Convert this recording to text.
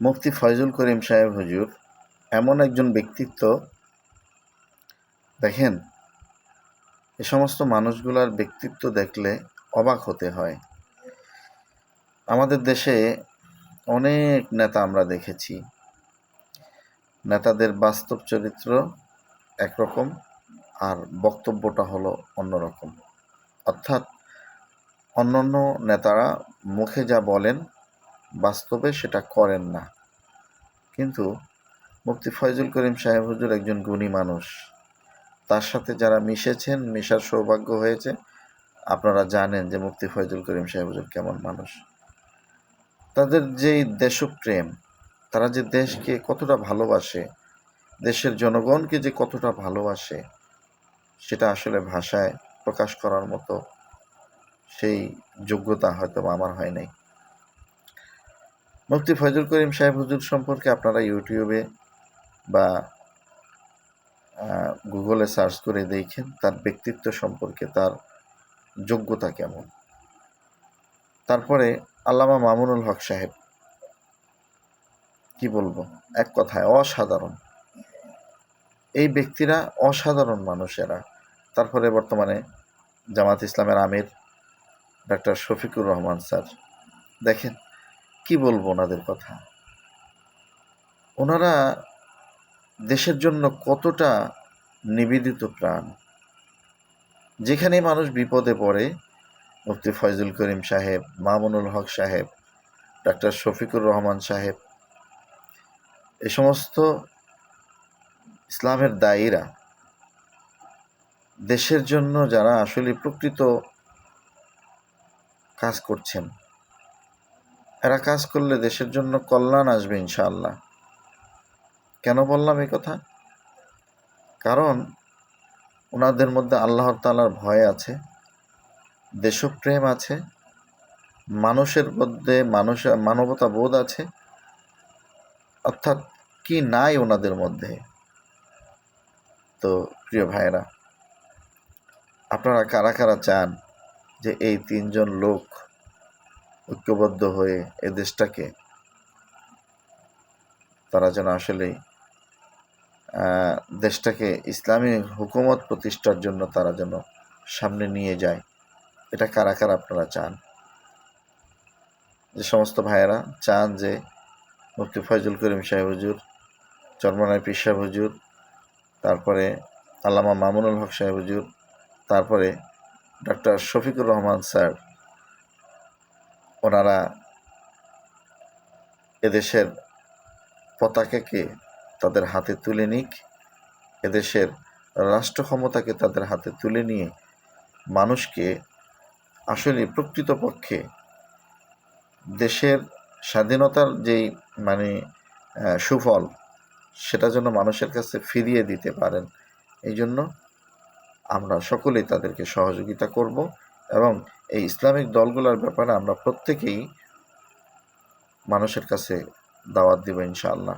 মুফতি ফয়জুল করিম সাহেব হুজুর, এমন একজন ব্যক্তিত্ব, দেখেন, এ সমস্ত মানুষগুলার ব্যক্তিত্ব দেখলে অবাক হতে হয়। আমাদের দেশে অনেক নেতা আমরা দেখেছি। নেতাদের বাস্তব চরিত্র একরকম আর বক্তব্যটা হলো অন্যরকম। অর্থাৎ অন্যান্য নেতারা মুখে যা বলেন বাস্তবে সেটা করেন না। কিন্তু মুফতি ফয়জুল করিম সাহেব হুজুর একজন গুণী মানুষ। তার সাথে যারা মিশেছেন, মিশার সৌভাগ্য হয়েছে। আপনারা জানেন যে মুফতি ফয়জুল করিম সাহেব হুজুর কেমন মানুষ। তাদের যেই দেশপ্রেম, তারা যে দেশকে কতটা ভালোবাসে, দেশের জনগণকে যে কতটা ভালোবাসে, সেটা আসলে ভাষায় প্রকাশ করার মতো সেই যোগ্যতা হয়তো আমার হয় নাই। মুফতি ফয়জুল করিম সাহেব হুজুর সম্পর্কে আপনারা ইউটিউবে বা গুগলে সার্চ করে দেখেন তার ব্যক্তিত্ব সম্পর্কে, তার যোগ্যতা কেমন। তারপরে আল্লামা মামুনুল হক সাহেব, কি বলব, এক কথায় অসাধারণ। এই ব্যক্তিরা অসাধারণ মানুষেরা। তারপরে বর্তমানে জামাত ইসলামের আমির ডাক্তার শফিকুর রহমান স্যার। দেখেন কি বলব ওনাদের কথা? ওনারা দেশের জন্য কতটা নিবেদিত প্রাণ? যেখানে মানুষ বিপদে পড়ে, মুফতি ফয়জুল করিম সাহেব, মামুনুল হক সাহেব, ডাক্তার শফিকুর রহমান সাহেব, এ সমস্ত ইসলামের দায়ীরা দেশের জন্য যারা আসলে প্রকৃত কাজ করছেন এরা কাজ করলে দেশের জন্য কল্যাণ আসবে ইনশাআল্লাহ। কেন বললাম এই কথা? কারণ ওনাদের মধ্যে আল্লাহর তালার ভয় আছে, দেশপ্রেম আছে, মানুষের মধ্যে মানুষ, মানবতা বোধ আছে, অর্থাৎ কি নাই ওনাদের মধ্যে? তো প্রিয় ভাইরা আপনারা কারা কারা চান যে এই তিনজন লোক ঐক্যবদ্ধ হয়ে এ দেশটাকে তারা যেন আসলে দেশটাকে ইসলামী হুকুমত প্রতিষ্ঠার জন্য তারা যেন সামনে নিয়ে যায়। এটা কারা কারা আপনারা চান? যে সমস্ত ভাইয়েরা চান যে মুফতি ফয়জুল করিম সাহেব হুজুর চরমনায় পীর সাহেব হুজুর, তারপরে আল্লামা মামুনুল হক সাহেব হুজুর, তারপরে ডক্টর শফিকুর রহমান স্যার ওনারা এদেশের পতাকাকে তাদের হাতে তুলে নিক, এদেশের রাষ্ট্র ক্ষমতাকে তাদের হাতে তুলে নিয়ে মানুষকে আসলে প্রকৃতপক্ষে দেশের স্বাধীনতার যেই মানে সুফল, সেটা যেন মানুষের কাছে ফিরিয়ে দিতে পারেন, এই জন্য আমরা সকলেই তাদেরকে সহযোগিতা করব এবং এই ইসলামিক দলগুলোর ব্যাপারে আমরা প্রত্যেকেই মানুষের কাছে দাওয়াত দিব ইনশাআল্লাহ।